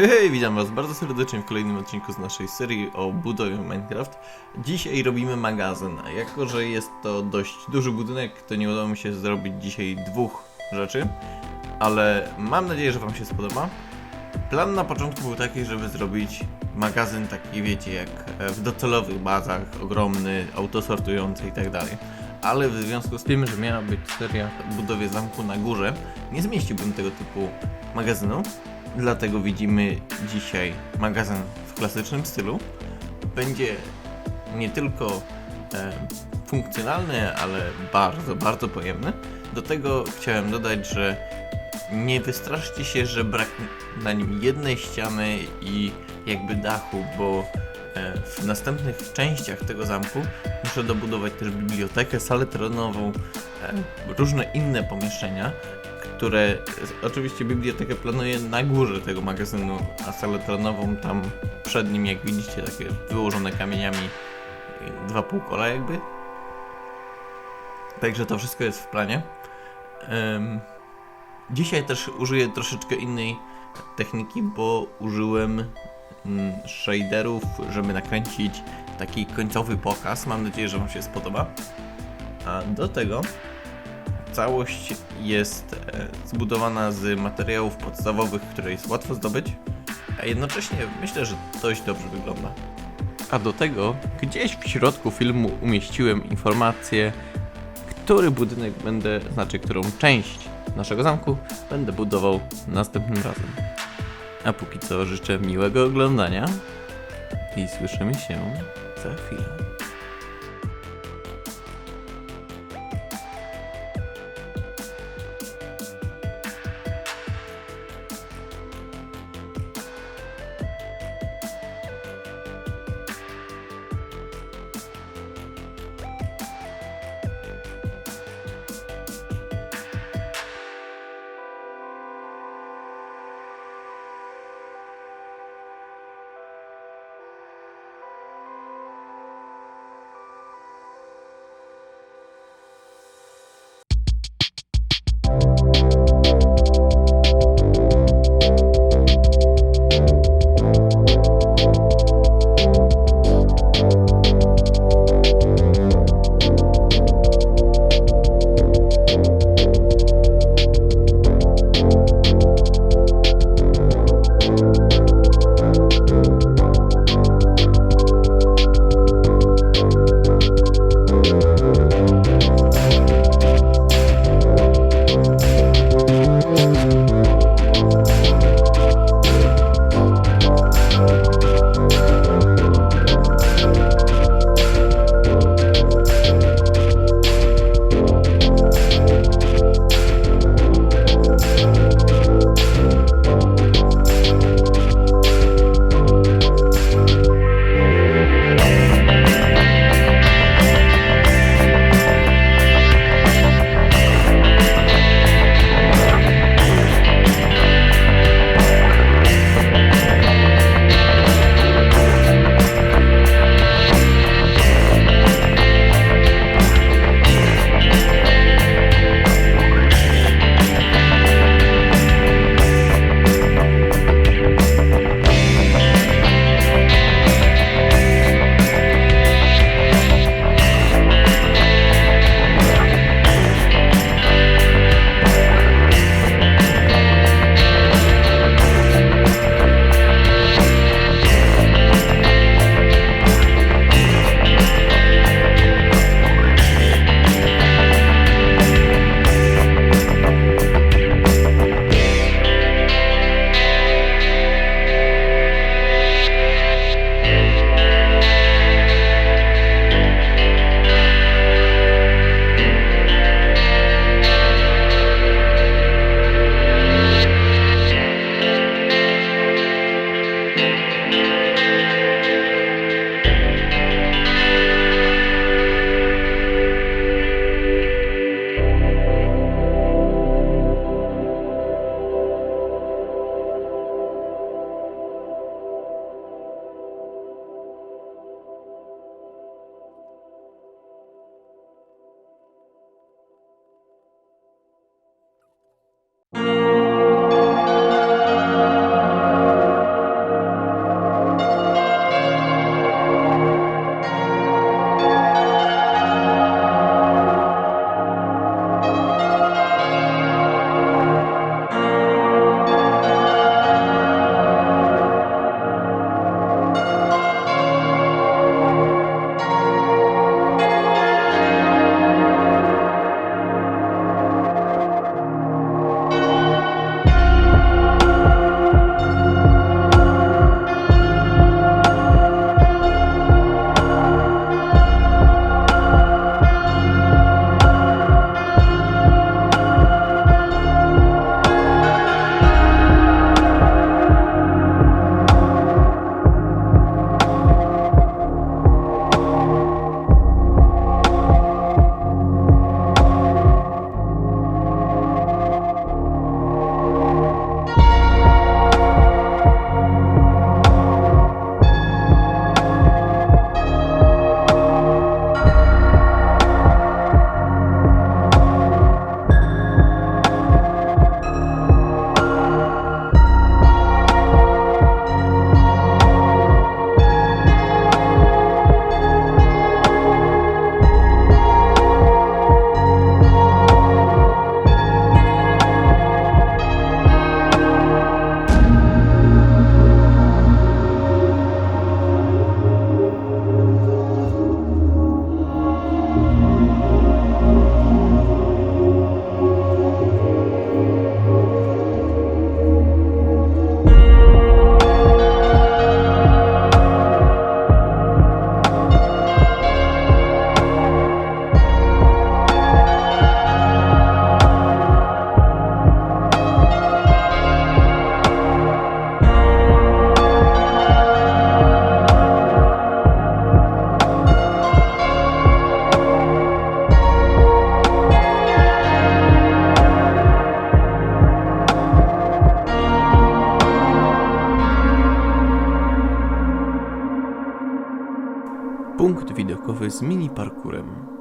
Hej, witam was bardzo serdecznie w kolejnym odcinku z naszej serii o budowie Minecraft. Dzisiaj robimy magazyn, a jako że jest to dość duży budynek, to nie udało mi się zrobić dzisiaj dwóch rzeczy, ale mam nadzieję, że wam się spodoba. Plan na początku był taki, żeby zrobić magazyn taki, wiecie, jak w docelowych bazach, ogromny, autosortujący i tak dalej. Ale w związku z tym, że miała być seria o budowie zamku na górze, nie zmieściłbym tego typu magazynu. Dlatego widzimy dzisiaj magazyn w klasycznym stylu. Będzie nie tylko e, funkcjonalny, ale bardzo, bardzo pojemny. Do tego chciałem dodać, że nie wystraszcie się, że braknie na nim jednej ściany i jakby dachu, bo e, w następnych częściach tego zamku muszę dobudować też bibliotekę, salę terenową, e, różne inne pomieszczenia, które oczywiście bibliotekę planuję na górze tego magazynu, a salę terenową tam przed nim, jak widzicie, takie wyłożone kamieniami dwa półkola jakby. Także to wszystko jest w planie. Em, dzisiaj też użyję troszeczkę innej techniki, bo użyłem mm, shaderów, żeby nakręcić taki końcowy pokaz. Mam nadzieję, że Wam się spodoba. A do tego całość jest e, zbudowana z materiałów podstawowych, które jest łatwo zdobyć, a jednocześnie myślę, że dość dobrze wygląda. A do tego gdzieś w środku filmu umieściłem informację, który budynek będę, znaczy którą część naszego zamku będę budował następnym razem. A póki co życzę miłego oglądania i słyszymy się za chwilę. うん。Punkt widokowy z mini parkurem.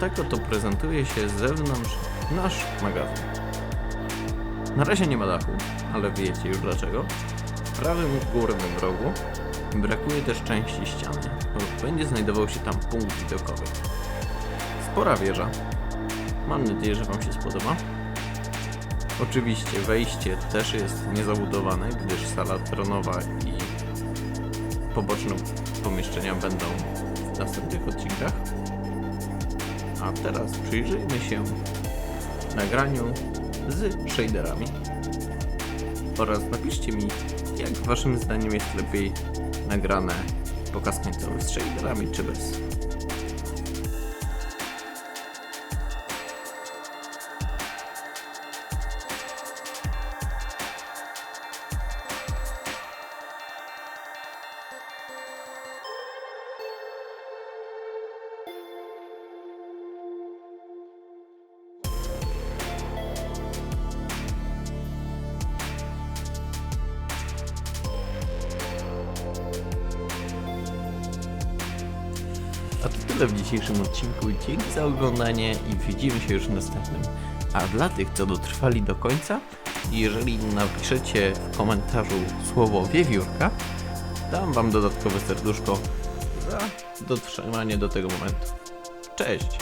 A tak oto prezentuje się z zewnątrz nasz magazyn. Na razie nie ma dachu, ale wiecie już dlaczego. W prawym górnym rogu brakuje też części ściany, bo będzie znajdował się tam punkt widokowy. Spora wieża. Mam nadzieję, że Wam się spodoba. Oczywiście wejście też jest niezabudowane, gdyż sala tronowa i poboczne pomieszczenia będą w następnych odcinkach. A teraz przyjrzyjmy się nagraniu z shaderami. Oraz napiszcie mi, jak waszym zdaniem jest lepiej nagrane pokaz końcowy z shaderami czy bez. A to tyle w dzisiejszym odcinku. Dzięki za oglądanie i widzimy się już w następnym. A dla tych, co dotrwali do końca, jeżeli napiszecie w komentarzu słowo wiewiórka, dam wam dodatkowe serduszko za dotrzymanie do tego momentu. Cześć!